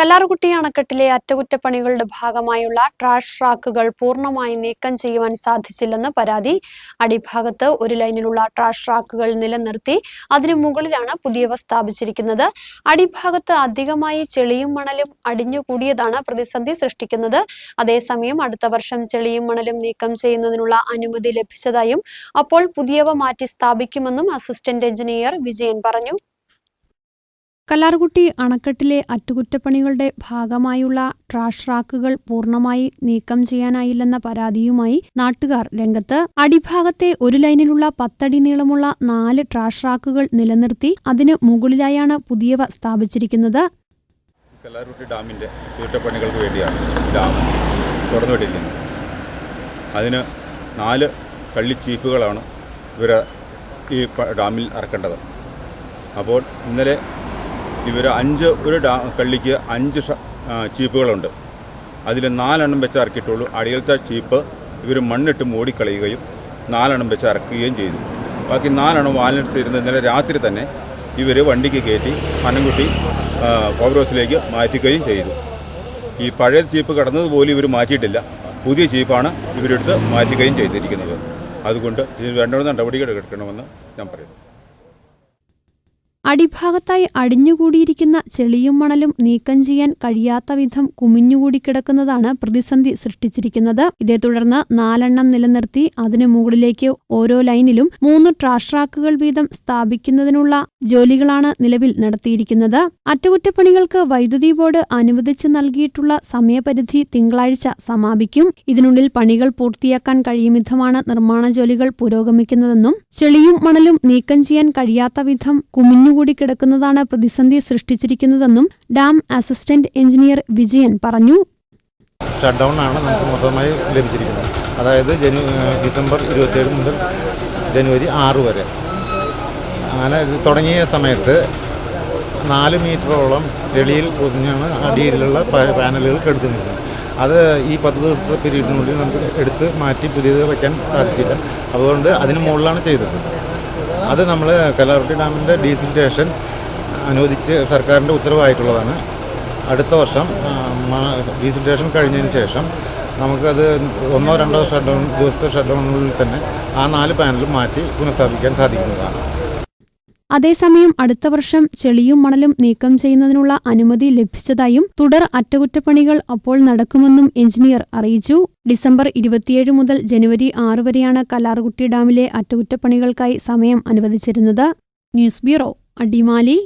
കല്ലാറുകുട്ടി അണക്കെട്ടിലെ അറ്റകുറ്റപ്പണികളുടെ ഭാഗമായുള്ള ട്രാഷ് ട്രാക്കുകൾ പൂർണമായി നീക്കം ചെയ്യുവാൻ സാധിച്ചില്ലെന്ന് പരാതി. അടിഭാഗത്ത് ഒരു ലൈനിലുള്ള ട്രാഷ് ട്രാക്കുകൾ നിലനിർത്തി അതിനു മുകളിലാണ് പുതിയവ സ്ഥാപിച്ചിരിക്കുന്നത്. അടിഭാഗത്ത് അധികമായി ചെളിയും മണലും അടിഞ്ഞുകൂടിയതാണ് പ്രതിസന്ധി സൃഷ്ടിക്കുന്നത്. അതേസമയം അടുത്ത വർഷം ചെളിയും മണലും നീക്കം ചെയ്യുന്നതിനുള്ള അനുമതി ലഭിച്ചതായും അപ്പോൾ പുതിയവ മാറ്റി സ്ഥാപിക്കുമെന്നും അസിസ്റ്റന്റ് എഞ്ചിനീയർ വിജയൻ പറഞ്ഞു. കല്ലാർകുട്ടി അണക്കെട്ടിലെ അറ്റകുറ്റപ്പണികളുടെ ഭാഗമായുള്ള ട്രാഷ് റാക്കുകൾ പൂർണമായി നീക്കം ചെയ്യാനായില്ലെന്ന പരാതിയുമായി നാട്ടുകാർ രംഗത്ത്. അടിഭാഗത്തെ ഒരു ലൈനിലുള്ള പത്തടി നീളമുള്ള നാല് ട്രാഷ് റാക്കുകൾ നിലനിർത്തി അതിന് മുകളിലായാണ് പുതിയവ സ്ഥാപിച്ചിരിക്കുന്നത്. കല്ലാർകുട്ടി ഡാമിന്റെ അറ്റകുറ്റപ്പണികൾക്ക് വേണ്ടിയാണ് ഡാം തുറന്നുവിട്ടിരിക്കുന്നത്. അതിന് നാല് കള്ളിച്ചീപ്പുകളാണ് ഇവർ ഈ ഡാമിൽ ഇറക്കേണ്ടത് അപ്പോൾ ഇന്നലെ ഇവർ അഞ്ച് ഒരു ഡാ കള്ളിക്ക് അഞ്ച് ചീപ്പുകളുണ്ട്. അതിൽ നാലെണ്ണം വെച്ച് ഇറക്കിയിട്ടുള്ളൂ അടിയിലത്തെ ചീപ്പ് ഇവർ മണ്ണിട്ട് മൂടിക്കളയുകയും നാലെണ്ണം വെച്ച് ഇറക്കുകയും ചെയ്തു. ബാക്കി നാലെണ്ണം വാലിനടുത്തിരുന്ന് ഇന്നലെ രാത്രി തന്നെ ഇവർ വണ്ടിക്ക് കയറ്റി പനംകുട്ടി കോബ്രോസിലേക്ക് മാറ്റുകയും ചെയ്തു. ഈ പഴയ ചീപ്പ് കടന്നതുപോലും ഇവർ മാറ്റിയിട്ടില്ല. പുതിയ ചീപ്പാണ് ഇവരെടുത്ത് മാറ്റുകയും ചെയ്തിരിക്കുന്നത്. അതുകൊണ്ട് ഇതിന് വേണ്ടുന്ന നടപടികൾ എടുക്കണമെന്ന് ഞാൻ പറയുന്നു. അടിഭാഗത്തായി അടിഞ്ഞുകൂടിയിരിക്കുന്ന ചെളിയും മണലും നീക്കം ചെയ്യാൻ കഴിയാത്ത വിധം കുമിഞ്ഞുകൂടി കിടക്കുന്നതാണ് പ്രതിസന്ധി സൃഷ്ടിച്ചിരിക്കുന്നത്. ഇതേ തുടർന്ന് നാലെണ്ണം നിലനിർത്തി അതിനു മുകളിലേക്ക് ഓരോ ലൈനിലും മൂന്ന് ട്രാഷ് ട്രാക്കുകൾ വീതം സ്ഥാപിക്കുന്നതിനുള്ള ജോലികളാണ് നിലവിൽ നടത്തിയിരിക്കുന്നത്. അറ്റകുറ്റപ്പണികൾക്ക് വൈദ്യുതി ബോർഡ് അനുവദിച്ച് നൽകിയിട്ടുള്ള സമയപരിധി തിങ്കളാഴ്ച സമാപിക്കും. ഇതിനുള്ളിൽ പണികൾ പൂർത്തിയാക്കാൻ കഴിയും വിധമാണ് നിർമ്മാണ ജോലികൾ പുരോഗമിക്കുന്നതെന്നും ചെളിയും മണലും നീക്കം ചെയ്യാൻ കഴിയാത്ത വിധം കുമിഞ്ഞുകൂടി കിടക്കുന്നതാണ് പ്രതിസന്ധി സൃഷ്ടിച്ചിരിക്കുന്നതെന്നും ഡാം അസിസ്റ്റന്റ് എഞ്ചിനീയർ വിജയൻ പറഞ്ഞു. ഷട്ട് ഡൗൺ ആണ് നമുക്ക് മൊത്തമായി ലഭിച്ചിരിക്കുന്നത്. അതായത് ജനു ഡിസംബർ ഇരുപത്തിയേഴ് മുതൽ ജനുവരി ആറ് വരെ. അങ്ങനെ തുടങ്ങിയ സമയത്ത് നാല് മീറ്ററോളം ചെളിയിൽ പൊതിഞ്ഞാണ് അടിയിലുള്ള പാനലുകൾ കെടുത്തുന്നത് അത് ഈ പത്ത് ദിവസത്തെ പീരീഡിനുള്ളിൽ നമുക്ക് എടുത്ത് മാറ്റി പുതിയത് വയ്ക്കാൻ സാധിച്ചില്ല. അതുകൊണ്ട് അതിന് മുകളിലാണ് ചെയ്തത്. അത് നമ്മൾ കലാർട്ടി ഡാമിന്റെ ഡീസൽ സ്റ്റേഷൻ അനുവദിച്ച് സർക്കാരിന്റെ ഉത്തരവായിട്ടുള്ളതാണ്. അടുത്ത വർഷം മ- കഴിഞ്ഞതിന് ശേഷം നമുക്കത് ഒന്നോ രണ്ടോ ഷട്ട് ഡൗൺ ദിവസത്തെ ഷട്ട് ഡൗണിൽ തന്നെ ആ നാല് പാനലും മാറ്റി പുനഃസ്ഥാപിക്കാൻ സാധിക്കുന്നതാണ്. അതേസമയം അടുത്ത വർഷം ചെളിയും മണലും നീക്കം ചെയ്യുന്നതിനുള്ള അനുമതി ലഭിച്ചതായും തുടർ അറ്റകുറ്റപ്പണികൾ അപ്പോൾ നടക്കുമെന്നും എഞ്ചിനീയർ അറിയിച്ചു. ഡിസംബർ ഇരുപത്തിയേഴ് മുതൽ ജനുവരി ആറ് വരെയാണ് കല്ലാർകുട്ടി ഡാമിലെ അറ്റകുറ്റപ്പണികൾക്കായി സമയം അനുവദിച്ചിരുന്നത്. News bureau Adimali.